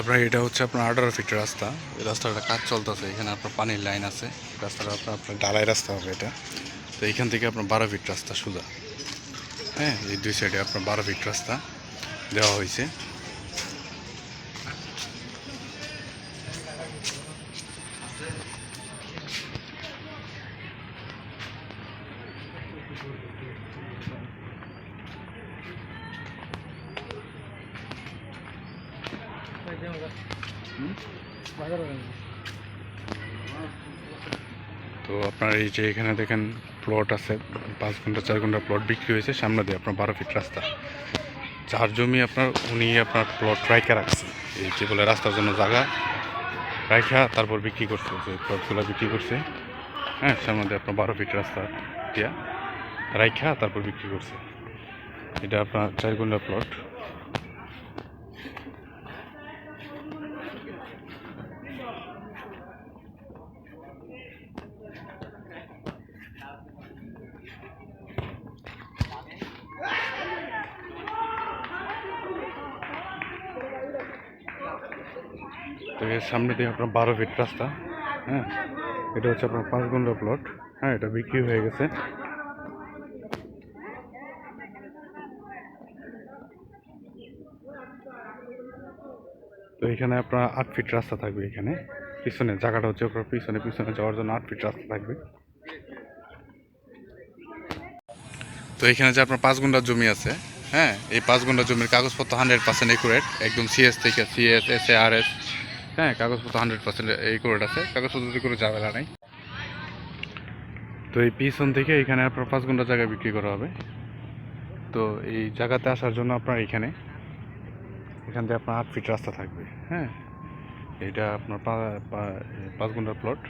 আপনার এটা হচ্ছে আপনার আঠারো ফিট রাস্তা। এই রাস্তাটা কাজ চলতেছে, এখানে আপনার পানির লাইন আছে। রাস্তাটা আপনার আপনার ডালাই রাস্তা হবে এটা। তো এইখান থেকে আপনার বারো ফিট রাস্তা সোজা। হ্যাঁ এই দুই সাইডে আপনার বারো ফিট রাস্তা দেওয়া হয়েছে। তো আপনার এই যে এখানে দেখেন প্লট আছে, পাঁচ ঘণ্টা, চার ঘণ্টা প্লট বিক্রি হয়েছে, সামনে দিয়ে আপনার বারো ফিট রাস্তা। যার জমি আপনার, উনি আপনার প্লট রাইখা রাখছে। এই যে বলে রাস্তার জন্য জায়গা রাইখা, তারপর বিক্রি করছে, যে প্লটগুলো বিক্রি করছে। হ্যাঁ সামনে দিয়ে আপনার বারো ফিট রাস্তা দিয়া রাইখা, তারপর বিক্রি করছে। এটা আপনার চার ঘণ্টা প্লট তো এর সামনে দিয়ে আপনার বারো ফিট রাস্তা হ্যাঁ? এটা হচ্ছে আপনার পাঁচ ঘণ্টা প্লট হ্যাঁ? এটা বিক্রি হয়ে গেছে। তো এখানে আপনার আট ফিট রাস্তা থাকবে এখানে। পিছনে জায়গাটা হচ্ছে আপনার পিছনে পিছনে যাওয়ার জন্য আট ফিট রাস্তা থাকবে। তো এখানে যে আপনার পাঁচ ঘণ্টা জমি আছে হ্যাঁ? এই পাঁচ ঘণ্টা জমির কাগজপত্র হান্ড্রেড পার্সেন্ট একুরেট একদম সিএস থেকে CS S A R S হ্যাঁ কাগজপত্র হান্ড্রেড পার্সেন্ট একুরেট আছে। কাগজপত্র কোনো ঝামেলা নাই। তো এই পিছন থেকে এখানে আপনার পাঁচ ঘণ্টা জায়গা বিক্রি করা হবে। তো এই জায়গাতে আসার জন্য আপনার এখানে, এখান থেকে আপনার আট ফিট রাস্তা থাকবে। হ্যাঁ এটা আপনার পাঁচ ঘণ্টার প্লট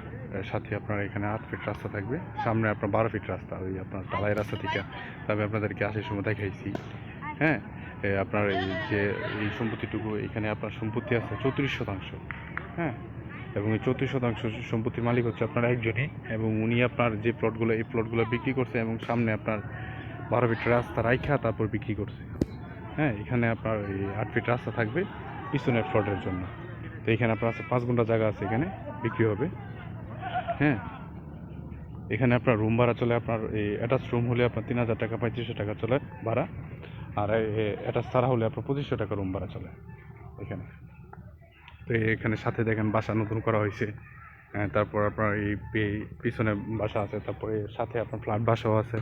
সাথে আপনার এখানে আট ফিট রাস্তা থাকবে। সামনে আপনার বারো ফিট রাস্তা, ওই আপনার ঢালাই রাস্তা থেকে। তবে আপনাদেরকে আসার সময় দেখাইছি। হ্যাঁ আপনার এই যে, এই সম্পত্তিটুকু এখানে আপনার সম্পত্তি আছে চৌত্রিশ শতাংশ হ্যাঁ? এবং এই চৌত্রিশ শতাংশ সম্পত্তির মালিক হচ্ছে আপনার একজনই এবং উনি আপনার যে প্লটগুলো, এই প্লটগুলো বিক্রি করছে এবং সামনে আপনার বারো ফিট রাস্তা রাইখা তারপর বিক্রি করছে হ্যাঁ? এখানে আপনার এই আট ফিট রাস্তা থাকবে পিছনের প্লটের জন্য। তো এখানে আপনার আছে পাঁচ ঘণ্টা জায়গা আছে এখানে বিক্রি হবে হ্যাঁ? এখানে আপনার রুম ভাড়া চলে, আপনার এই অ্যাটাচ রুম হলে আপনার তিন হাজার টাকা, পঁয়ত্রিশশো টাকা চলে ভাড়া। আর এটা ছাড়া হলে আপনার পঁচিশশো টাকা রুম ভাড়া চলে এখানে। তো এখানে সাথে দেখেন বাসা নতুন করা হয়েছে। হ্যাঁ, তারপর আপনার এই পিছনে বাসা আছে তারপরে সাথে আপনার ফ্ল্যাট বাসাও আছে।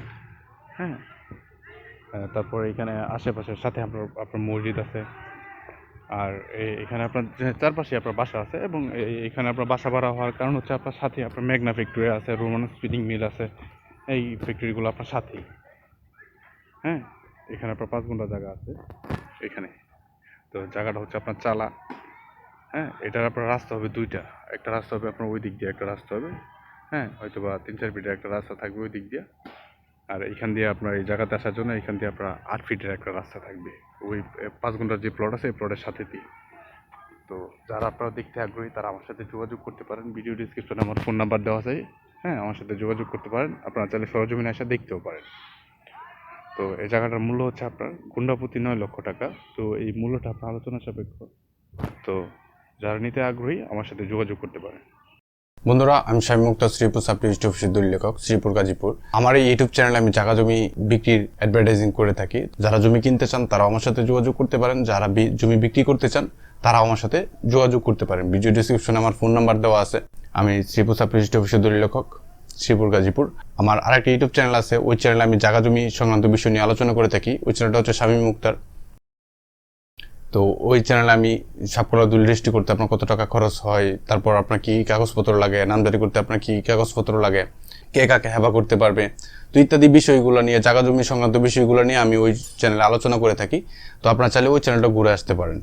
হ্যাঁ আহ, তারপর এখানে আশেপাশের সাথে আপনার আপনার মসজিদ আছে। আর এখানে আপনার চারপাশে আপনার বাসা আছে এবং এখানে আপনার বাসা ভাড়া হওয়ার কারণ হচ্ছে আপনার সাথে আপনার মেঘনা ফ্যাক্টরি আছে রোমান স্পিনিং মিল আছে। এই ফ্যাক্টরিগুলো আপনার সাথেই। হ্যাঁ এখানে আপনার পাঁচ ঘণ্টা জায়গা আছে। এখানে। তো জায়গাটা হচ্ছে আপনার চালা। হ্যাঁ এটার আপনার রাস্তা হবে দুইটা। একটা রাস্তা হবে আপনার ওই দিক দিয়ে একটা রাস্তা হবে। হ্যাঁ হয়তো বা তিন চার ফিটের একটা রাস্তা থাকবে ওই দিক দিয়ে। আর এখান দিয়ে আপনার এই জায়গাতে আসার জন্য এখান দিয়ে আপনার আট ফিটের একটা রাস্তা থাকবে। ওই পাঁচ ঘণ্টার যে প্লট আছে এই প্লটের সাথে দিয়ে তো যারা আপনারা দেখতে আগ্রহী, তারা আমার সাথে যোগাযোগ করতে পারেন। ভিডিও ডিসক্রিপশনে আমার ফোন নাম্বার দেওয়া আছে। হ্যাঁ আমার সাথে যোগাযোগ করতে পারেন। আপনারা চাইলে সরজমিনে এসে দেখতেও পারেন। তো এই জায়গাটার মূল্য হচ্ছে আপনার গুন্ডাপতি নয় লক্ষ টাকা। তো এই মূল্যটা আপনার আলোচনা সাপেক্ষ। তো যারা নিতে আগ্রহী, আমার সাথে যোগাযোগ করতে পারেন। বন্ধুরা, আমি স্বামী মুক্তা শ্রীপুর সাপ্লি ইউটিউব সিদ্ধুর লেখক, শ্রীপুর গাজীপুর। আমার এই ইউটিউব চ্যানেলে আমি জায়গা জমি বিক্রির অ্যাডভার্টাইজিং করে থাকি। যারা জমি কিনতে চান, তারাও আমার সাথে যোগাযোগ করতে পারেন। যারা জমি বিক্রি করতে চান, তারাও আমার সাথে যোগাযোগ করতে পারেন। ভিডিও ডিসক্রিপশনে আমার ফোন নাম্বার দেওয়া আছে। আমি শ্রীপুর সাপ্লি ইউটিউব সিদ্ধুর লেখক। শ্রীপুর গাজীপুর। আমার আরেকটি ইউটিউব চ্যানেল আছে, ওই চ্যানেলে আমি জাগা জমি সংক্রান্ত বিষয় নিয়ে আলোচনা করে থাকি। ওই চ্যানেলটা হচ্ছে স্বামী মুক্তার। তো ওই চ্যানেলে আমি সাপকলা দুল রেজিস্ট্রি করতে আপনার কত টাকা খরচ হয়, তারপর আপনার কি কাগজপত্র লাগে নামজারি করতে আপনার কি কাগজপত্র লাগে, কে কাকে হেবা করতে পারবে, তো ইত্যাদি বিষয়গুলো নিয়ে জাগা জমি সংক্রান্ত বিষয়গুলো নিয়ে আমি ওই চ্যানেলে আলোচনা করে থাকি। তো আপনারা চাইলে ওই চ্যানেলটা ঘুরে আসতে পারেন।